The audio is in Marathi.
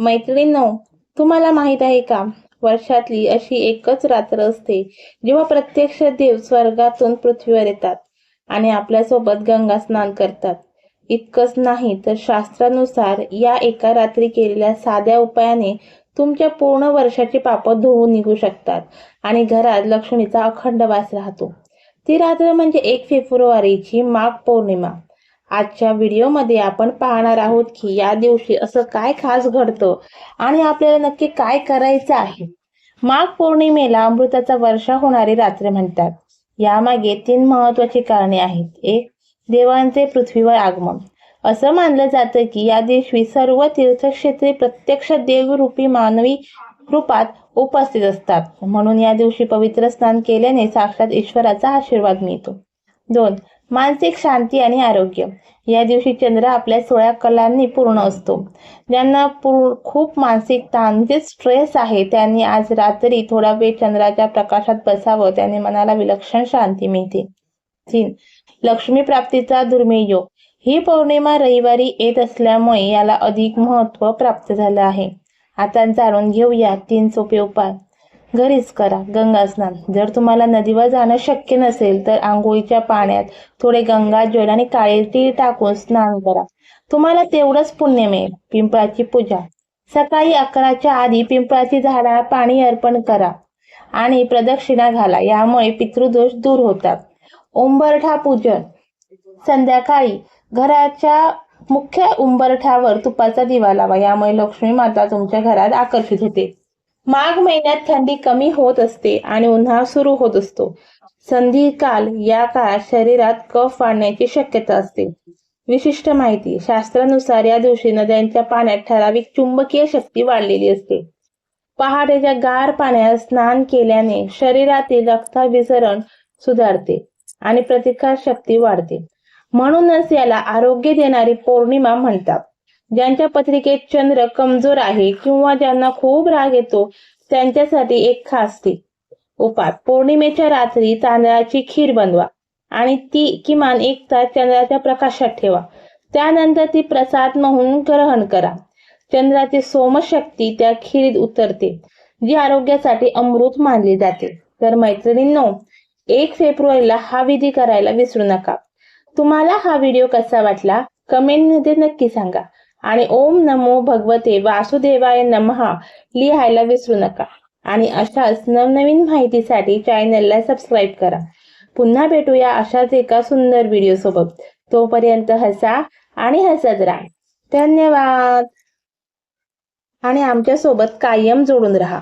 मैत्रिणींनो तुम्हाला माहीत आहे का? वर्षातली अशी एकच रात्र असते जेव्हा प्रत्यक्ष देव स्वर्गातून पृथ्वीवर येतात आणि आपल्यासोबत गंगा स्नान करतात. इतकंच नाही तर शास्त्रानुसार या एका रात्री केलेल्या साध्या उपायाने तुमच्या पूर्ण वर्षाची पापं धुवून निघू शकतात आणि घरात लक्ष्मीचा अखंड वास राहतो. ती रात्र म्हणजे एक फेब्रुवारीची माघ पौर्णिमा. आजच्या व्हिडिओमध्ये आपण पाहणार आहोत की या दिवशी असं काय खास घडतं आणि आपल्याला नक्की काय करायचं आहे. माघ पौर्णिमेला अमृताचा वर्षा होणारी रात्र म्हणतात. यामागे तीन महत्वाची कारणे आहेत. एक देवांचे पृथ्वीवर आगमन. असं मानलं जातं की या दिवशी सर्व तीर्थक्षेत्रे प्रत्यक्ष देवरूपी मानवी रूपात उपस्थित असतात. म्हणून या दिवशी पवित्र स्नान केल्याने साक्षात ईश्वराचा आशीर्वाद मिळतो. दोन मानसिक शांती आणि आरोग्य. या दिवशी चंद्र आपल्या सोळा कलांनी पूर्ण असतो. ज्यांना खूप मानसिक ताण म्हणजे स्ट्रेस आहे त्यांनी आज रात्री थोडा वेळ चंद्राच्या प्रकाशात बसावं त्याने मनाला विलक्षण शांती मिळते. तीन लक्ष्मी प्राप्तीचा दुर्मिळ योग. ही पौर्णिमा रविवारी येत असल्यामुळे याला अधिक महत्त्व प्राप्त झालं आहे. आता जाणून घेऊया तीन सोपे उपाय. घरीच करा. गंगा स्नान. जर तुम्हाला नदीवर जाणं शक्य नसेल तर आंघोळीच्या पाण्यात थोडे गंगा जल आणि काळे तीळ टाकून स्नान करा. तुम्हाला तेवढंच पुण्य मिळेल. पिंपळाची पूजा. सकाळी अकराच्या आधी पिंपळाची झाडाला पाणी अर्पण करा आणि प्रदक्षिणा घाला. यामुळे पितृदोष दूर होतात. उंबरठा पूजन. संध्याकाळी घराच्या मुख्य उंबरठ्यावर तुपाचा दिवा लावा. यामुळे लक्ष्मी माता तुमच्या घरात आकर्षित होते. माघ महिन्यात थंडी कमी होत असते आणि उन्हाळा सुरू होत असतो. संधी काल या काळात शरीरात कफ वाढण्याची शक्यता असते. विशिष्ट माहिती शास्त्रानुसार या दिवशी नद्यांच्या पाण्यात ठराविक चुंबकीय शक्ती वाढलेली असते. पहाटेच्या गार पाण्यात स्नान केल्याने शरीरातील रक्ताभिसरण सुधारते आणि प्रतिकार शक्ती वाढते. म्हणूनच याला आरोग्य देणारी पौर्णिमा म्हणतात. ज्यांच्या पत्रिकेत चंद्र कमजोर आहे किंवा ज्यांना खूप राग येतो त्यांच्यासाठी एक खास ती. उपाय पौर्णिमेच्या रात्री तांदळाची खीर बनवा आणि ती किमान एक तास चंद्राच्या प्रकाशात ठेवा. त्यानंतर ती प्रसाद म्हणून ग्रहण करा. चंद्राची सोमशक्ती त्या खिरीत उतरते जी आरोग्यासाठी अमृत मानली जाते. तर मैत्रिणींनो एक फेब्रुवारीला हा विधी करायला विसरू नका. तुम्हाला हा व्हिडिओ कसा वाटला? कमेंटमध्ये नक्की सांगा. आणि ओम नमो भगवते वासुदेवाय नमहा लिहायला विसरू नका. आणि अशाच नवनवीन माहितीसाठी चॅनलला सबस्क्राईब करा. पुन्हा भेटूया अशाच एका सुंदर व्हिडिओ सोबत. तोपर्यंत हसा आणि हसत राहा. धन्यवाद. आणि आमच्यासोबत कायम जोडून राहा.